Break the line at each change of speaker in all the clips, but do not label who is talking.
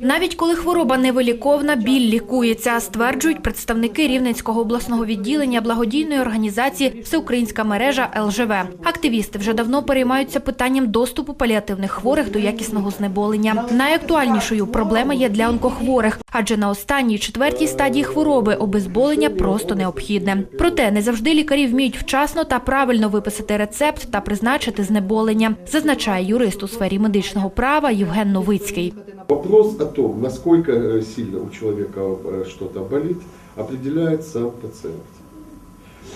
Навіть коли хвороба невиліковна, біль лікується, стверджують представники Рівненського обласного відділення благодійної організації Всеукраїнська мережа ЛЖВ. Активісти вже давно переймаються питанням доступу паліативних хворих до якісного знеболення. Найактуальнішою проблема є для онкохворих, адже на останній четвертій стадії хвороби обезболення просто необхідне. Проте не завжди лікарі вміють вчасно та правильно виписати рецепт та призначити знеболення, зазначає юрист у сфері медичного права Євген Новицький.
Вопрос о том, насколько э, сильно у человека э, что-то болит, определяется пациент.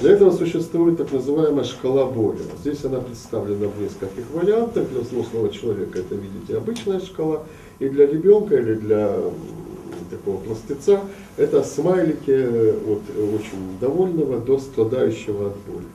Для этого существует так называемая шкала боли. Здесь она представлена в нескольких вариантах. Для взрослого человека это, видите, обычная шкала. И для ребенка или для такого простеца это смайлики э, от очень довольного до страдающего от боли.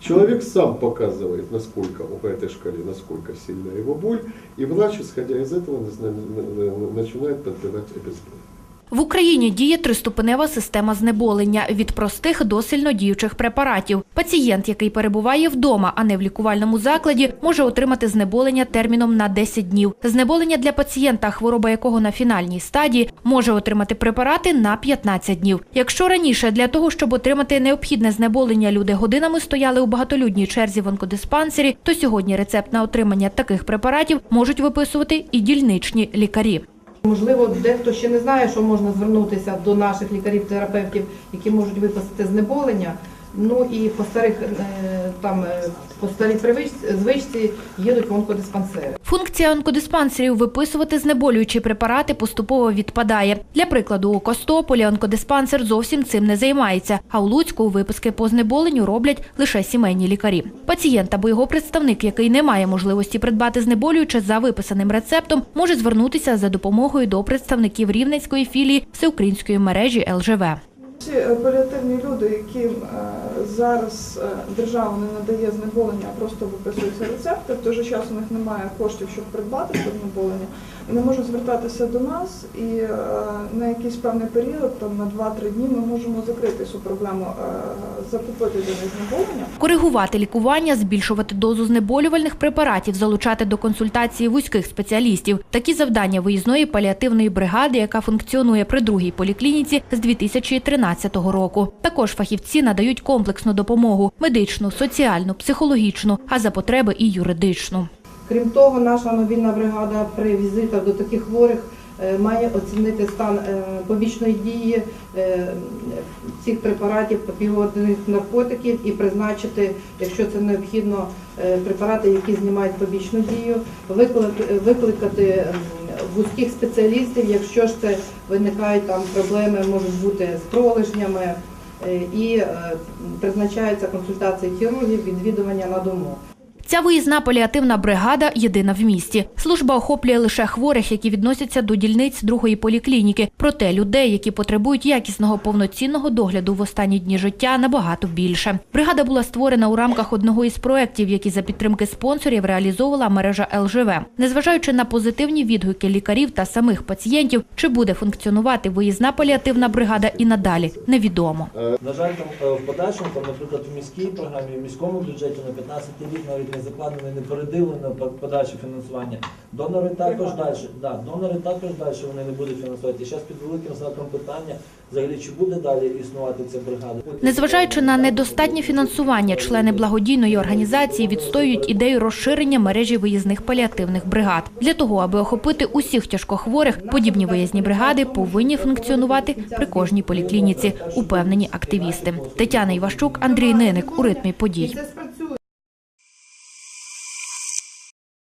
Человек сам показывает, насколько по этой шкале, насколько сильна его боль, и врач, исходя из этого, назна- на- на- начинает подбирать обезболивание.
В Україні діє триступенева система знеболення від простих до сильнодіючих препаратів. Пацієнт, який перебуває вдома, а не в лікувальному закладі, може отримати знеболення терміном на 10 днів. Знеболення для пацієнта, хвороба якого на фінальній стадії, може отримати препарати на 15 днів. Якщо раніше для того, щоб отримати необхідне знеболення, люди годинами стояли у багатолюдній черзі в онкодиспансері, то сьогодні рецепт на отримання таких препаратів можуть виписувати і дільничні лікарі.
Можливо, дехто ще не знає, що можна звернутися до наших лікарів-терапевтів, які можуть виписати знеболення. Ну і по старих е, там е, по старій звичці їдуть в онкодиспансери.
Функція онкодиспансерів виписувати знеболюючі препарати поступово відпадає. Для прикладу, у Костополі онкодиспансер зовсім цим не займається, а у Луцьку виписки по знеболенню роблять лише сімейні лікарі. Пацієнт або його представник, який не має можливості придбати знеболююче за виписаним рецептом, може звернутися за допомогою до представників рівненської філії всеукраїнської мережі ЛЖВ.
Ці паліативні люди, яким е, зараз е, держава не надає знеболення, а просто виписуються рецепти, в той же час у них немає коштів, щоб придбати це знеболення, вони можуть звертатися до нас і е, на якийсь певний період, там на 2-3 дні, ми можемо закрити цю проблему, закупити для них знеболення.
Коригувати лікування, збільшувати дозу знеболювальних препаратів, залучати до консультації вузьких спеціалістів. Такі завдання виїзної паліативної бригади, яка функціонує при другій поліклініці з 2013 року. Також фахівці надають комплексну допомогу – медичну, соціальну, психологічну, а за потреби і юридичну.
Крім того, наша мобільна бригада при візитах до таких хворих е, має оцінити стан е, побічної дії е, цих препаратів опіоїдних наркотиків і призначити, якщо це необхідно, препарати, які знімають побічну дію, викликати, вузьких спеціалістів, якщо ж це виникають там проблеми, можуть бути з пролежнями, е, і е, призначаються консультації хірургів, відвідування на дому.
Ця виїзна паліативна бригада єдина в місті. Служба охоплює лише хворих, які відносяться до дільниць другої поліклініки. Проте людей, які потребують якісного повноцінного догляду в останні дні життя, набагато більше. Бригада була створена у рамках одного із проєктів, які за підтримки спонсорів реалізовувала мережа ЛЖВ. Незважаючи на позитивні відгуки лікарів та самих пацієнтів, чи буде функціонувати виїзна паліативна бригада і надалі, невідомо.
На жаль, там е, в подальшому, там, наприклад, в міській програмі, в міському бюджеті на 15 рік навіть не закладено, не переділено по- подальше фінансування. Донори також далі, да, донори також далі вони не будуть фінансувати. І зараз під великим знаком питання, взагалі, чи буде далі існувати ця бригада.
Незважаючи на недостатнє фінансування, члени благодійної організації відстоюють ідею розширення мережі виїзних паліативних бригад. Для того, аби охопити усіх тяжкохворих, подібні виїзні бригади повинні функціонувати при кожній поліклініці, упевнені активісти. Тетяна Іващук, Андрій Ниник у ритмі подій.